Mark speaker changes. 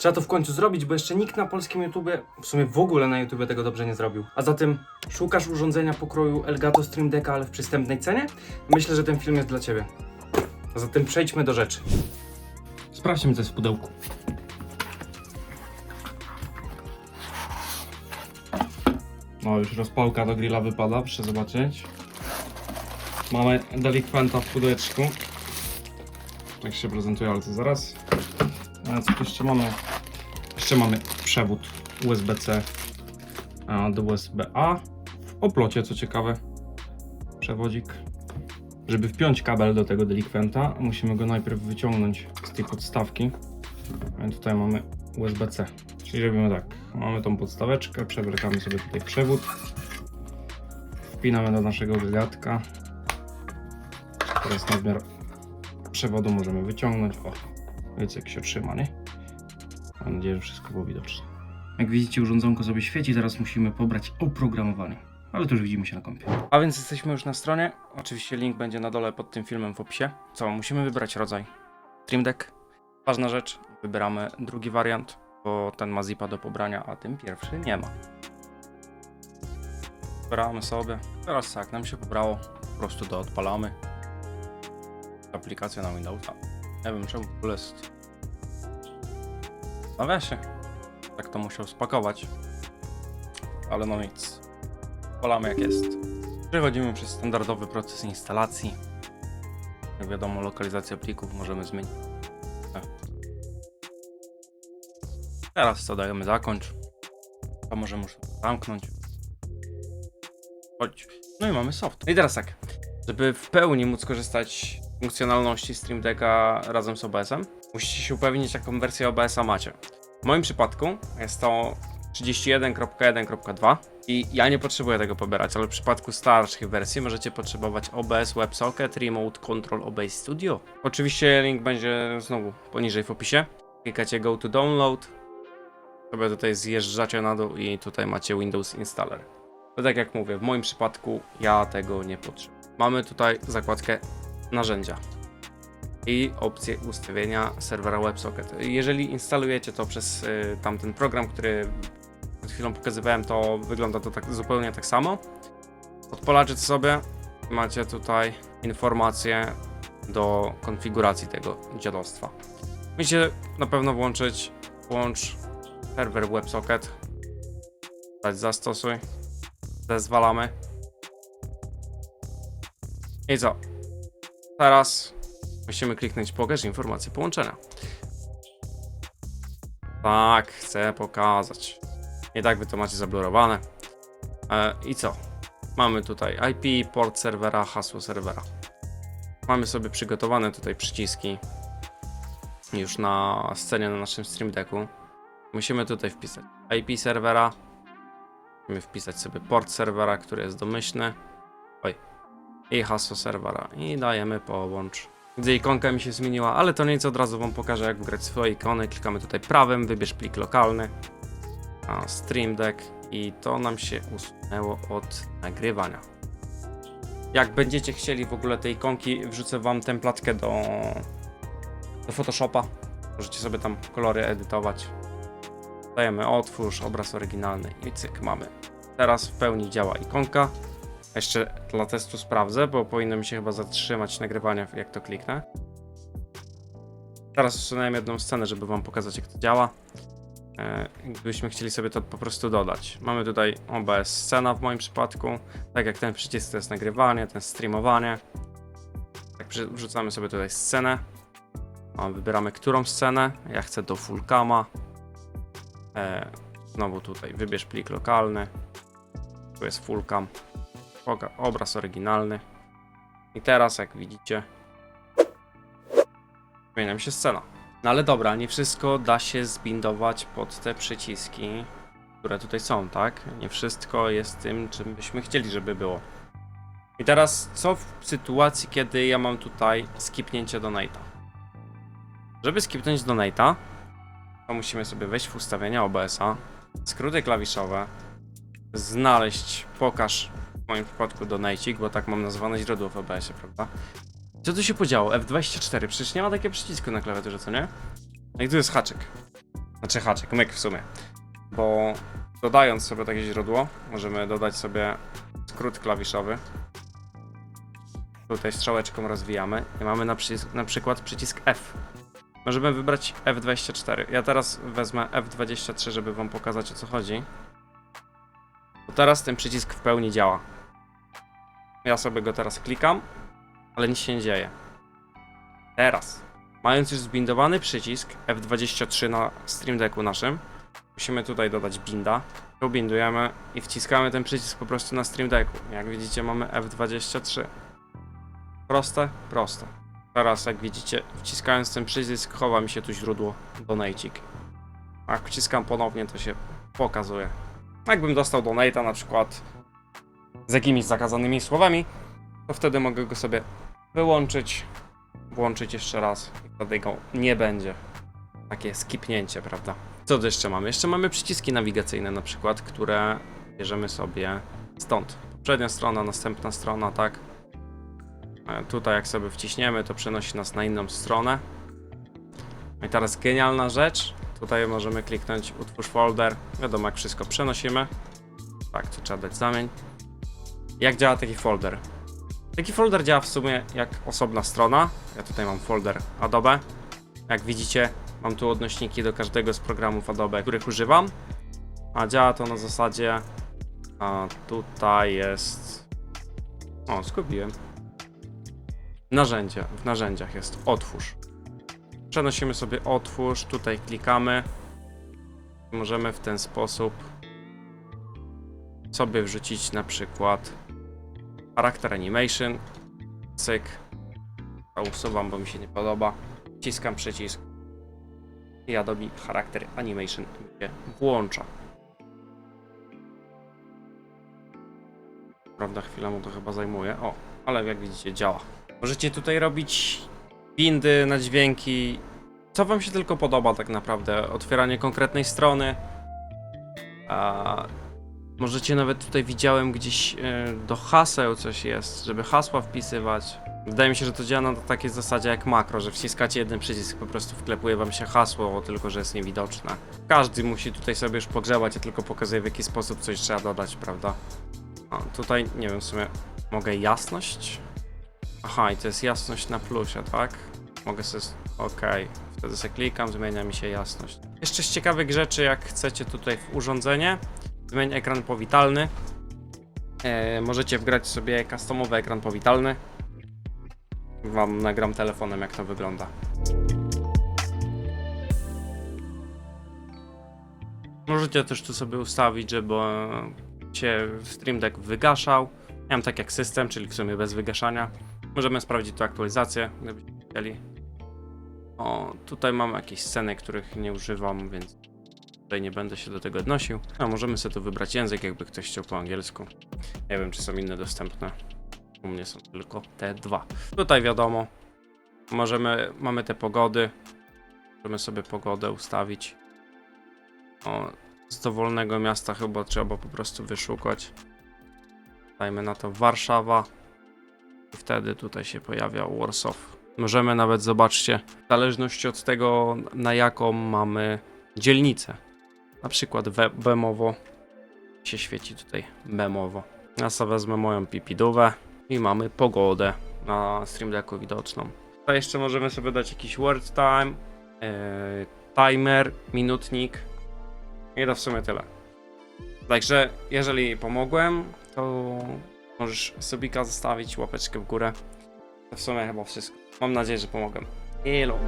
Speaker 1: Trzeba to w końcu zrobić, bo jeszcze nikt na polskim YouTubie, w sumie w ogóle na YouTubie tego dobrze nie zrobił. A zatem szukasz urządzenia pokroju Elgato Stream Decka, ale w przystępnej cenie? Myślę, że ten film jest dla Ciebie. A zatem przejdźmy do rzeczy. Sprawdźmy, co jest w pudełku. No, już rozpałka do grilla wypada, proszę zobaczyć. Mamy delikwenta w pudełeczku. Tak się prezentuje, ale to zaraz. A co tu jeszcze mamy? Jeszcze mamy przewód USB-C do USB-A w oplocie, co ciekawe. Przewodzik. Żeby wpiąć kabel do tego delikwenta, musimy go najpierw wyciągnąć z tej podstawki. A tutaj mamy USB-C. Czyli robimy tak. Mamy tą podstaweczkę, przewlekamy sobie tutaj przewód. Wpinamy do naszego gagatka. Teraz nadmiar przewodu możemy wyciągnąć. O, wiecie jak się trzyma, nie? Mam nadzieję, że wszystko było widoczne. Jak widzicie, urządzonko sobie świeci, teraz musimy pobrać oprogramowanie. Ale to już widzimy się na kompie. A więc jesteśmy już na stronie. Oczywiście link będzie na dole pod tym filmem w opisie. Co, musimy wybrać rodzaj. Stream Deck. Ważna rzecz, wybieramy drugi wariant, bo ten ma zipa do pobrania, a ten pierwszy nie ma. Wybieramy sobie. Teraz jak nam się pobrało, po prostu to odpalamy. Aplikacja na Windowsa. Nie wiem czemu w ogóle jest Stawia się. Tak to musiał spakować. Ale no nic. Polamy jak jest. Przechodzimy przez standardowy proces instalacji. Jak wiadomo, lokalizację plików możemy zmienić. Tak. Teraz co dajemy zakończ. A możemy już zamknąć. Chodź. No i mamy soft. No i teraz tak. Żeby w pełni móc korzystać funkcjonalności Stream Decka razem z OBS-em, musicie się upewnić, jaką wersję OBS-a macie. W moim przypadku jest to 31.1.2 i ja nie potrzebuję tego pobierać, ale w przypadku starszych wersji możecie potrzebować OBS WebSocket Remote Control OBS Studio. Oczywiście link będzie znowu poniżej w opisie. Klikacie Go to Download, sobie tutaj zjeżdżacie na dół i tutaj macie Windows Installer. To tak jak mówię, w moim przypadku ja tego nie potrzebuję. Mamy tutaj zakładkę narzędzia i opcję ustawienia serwera WebSocket. Jeżeli instalujecie to przez y, tamten program, który przed chwilą pokazywałem, to wygląda to tak zupełnie tak samo. Odpalacie to sobie, macie tutaj informacje do konfiguracji tego dziadostwa. Musicie na pewno włączyć włącz serwer WebSocket, dać zastosuj, zezwalamy. I co? Teraz Musimy kliknąć pokaż informację połączenia. Tak, chcę pokazać. Nie tak wy to macie zablurowane. E, I co? Mamy tutaj IP, port serwera, hasło serwera. Mamy sobie przygotowane tutaj przyciski już na scenie na naszym Stream Decku. Musimy tutaj wpisać IP serwera. Musimy wpisać sobie port serwera, który jest domyślny. Oj. I hasło serwera. I dajemy połącz. Gdzie ikonka mi się zmieniła, ale to nic, od razu wam pokażę jak wgrać swoje ikony. Klikamy tutaj prawym, wybierz plik lokalny, a Stream Deck i to nam się usunęło od nagrywania. Jak będziecie chcieli w ogóle te ikonki, wrzucę wam templatkę do, do Photoshopa. Możecie sobie tam kolory edytować. Dajemy otwórz, obraz oryginalny i cyk, mamy. Teraz w pełni działa ikonka. Jeszcze dla testu sprawdzę, bo powinno mi się chyba zatrzymać nagrywanie, jak to kliknę. Teraz usunąłem jedną scenę, żeby wam pokazać, jak to działa. E, Gdybyśmy chcieli sobie to po prostu dodać. Mamy tutaj OBS scena w moim przypadku. Tak jak ten przycisk to jest nagrywanie, ten streamowanie. Tak wrzucamy sobie tutaj scenę. Wybieramy którą scenę. Ja chcę do full cama. E, Znowu tutaj wybierz plik lokalny. Tu jest full cam. Poka- obraz oryginalny. I teraz, jak widzicie, zmienia mi się scena. No ale dobra, nie wszystko da się zbindować pod te przyciski, które tutaj są, tak? Nie wszystko jest tym, czym byśmy chcieli, żeby było. I teraz, co w sytuacji, kiedy ja mam tutaj skipnięcie donate'a? Żeby skipnąć donate'a, to musimy sobie wejść w ustawienia OBS-a, skróty klawiszowe, znaleźć pokaż w moim przypadku donajcik, bo tak mam nazwane źródło w OBS-ie, prawda? Co tu się podziało? F24, przecież nie ma takiego przycisku na klawiaturze, co nie? Jak tu jest haczyk. Znaczy haczyk, myk w sumie. Bo dodając sobie takie źródło, możemy dodać sobie skrót klawiszowy. Tutaj strzałeczką rozwijamy i mamy na, przycisk, na przykład przycisk F. Możemy wybrać F24. Ja teraz wezmę F23, żeby wam pokazać o co chodzi. Bo teraz ten przycisk w pełni działa. Ja sobie go teraz klikam, ale nic się nie dzieje. Teraz, mając już zbindowany przycisk F23 na Stream Decku naszym, musimy tutaj dodać binda. Tu bindujemy i wciskamy ten przycisk po prostu na Stream Decku. Jak widzicie mamy F23. Proste? Proste. Teraz jak widzicie, wciskając ten przycisk chowa mi się tu źródło donatecik. A Jak wciskam ponownie to się pokazuje. Jakbym dostał donata na przykład z jakimiś zakazanymi słowami, to wtedy mogę go sobie wyłączyć, włączyć jeszcze raz i wtedy go nie będzie. Takie skipnięcie, prawda? Co tu jeszcze mamy? Jeszcze mamy przyciski nawigacyjne na przykład, które bierzemy sobie stąd. Poprzednia strona, następna strona, tak? E, Tutaj jak sobie wciśniemy, to przenosi nas na inną stronę. No i teraz genialna rzecz. Tutaj możemy kliknąć utwórz folder. Wiadomo jak wszystko przenosimy. Tak, tu trzeba dać zamień. Jak działa taki folder? Taki folder działa w sumie jak osobna strona. Ja tutaj mam folder Adobe. Jak widzicie, mam tu odnośniki do każdego z programów Adobe, których używam. A działa to na zasadzie. A tutaj jest. O, zgubiłem. Narzędzia. W narzędziach jest otwórz. Przenosimy sobie otwórz, tutaj klikamy. Możemy w ten sposób sobie wrzucić na przykład charakter animation. Cyk. To usuwam, bo mi się nie podoba. Wciskam przycisk. I Adobe charakter animation się włącza. Prawda, chwilę mu to chyba zajmuje. O, ale jak widzicie, działa. Możecie tutaj robić bindy na dźwięki. Co wam się tylko podoba tak naprawdę. Otwieranie konkretnej strony. Możecie nawet tutaj widziałem gdzieś e, do haseł coś jest, żeby hasła wpisywać. Wydaje mi się, że to działa na takiej zasadzie jak makro, że wciskacie jeden przycisk, po prostu wklepuje wam się hasło, tylko że jest niewidoczne. Każdy musi tutaj sobie już pogrzebać, ja tylko pokazuję w jaki sposób coś trzeba dodać, prawda? A, tutaj nie wiem w sumie, mogę jasność? Aha, i to jest jasność na plusie, tak? Mogę sobie. Okej. Wtedy sobie klikam, zmienia mi się jasność. Jeszcze z ciekawych rzeczy, jak chcecie tutaj w urządzenie, zmień ekran powitalny. E, możecie wgrać sobie customowy ekran powitalny. Wam nagram telefonem, jak to wygląda. Możecie też tu sobie ustawić, żeby się Stream Deck wygaszał. Ja mam tak jak system, czyli w sumie bez wygaszania. Możemy sprawdzić tu aktualizację, gdybyście chcieli. O, tutaj mamy jakieś sceny, których nie używam, więc tutaj nie będę się do tego odnosił. A możemy sobie tu wybrać język, jakby ktoś chciał po angielsku. Nie wiem, czy są inne dostępne. U mnie są tylko te dwa. Tutaj wiadomo, możemy, mamy te pogody. Możemy sobie pogodę ustawić. O, z dowolnego miasta chyba trzeba po prostu wyszukać. Dajmy na to Warszawa. I wtedy tutaj się pojawia Warsaw. Możemy nawet, zobaczcie, w zależności od tego, na jaką mamy dzielnicę. Na przykład we- Bemowo się świeci tutaj Bemowo. Ja sobie wezmę moją pipidówę i mamy pogodę na Stream Decku widoczną. To jeszcze możemy sobie dać jakiś word time, yy, timer, minutnik i to w sumie tyle. Także jeżeli pomogłem, to możesz subika zostawić, łapeczkę w górę. To w sumie chyba wszystko. Mam nadzieję, że pomogłem. Elo.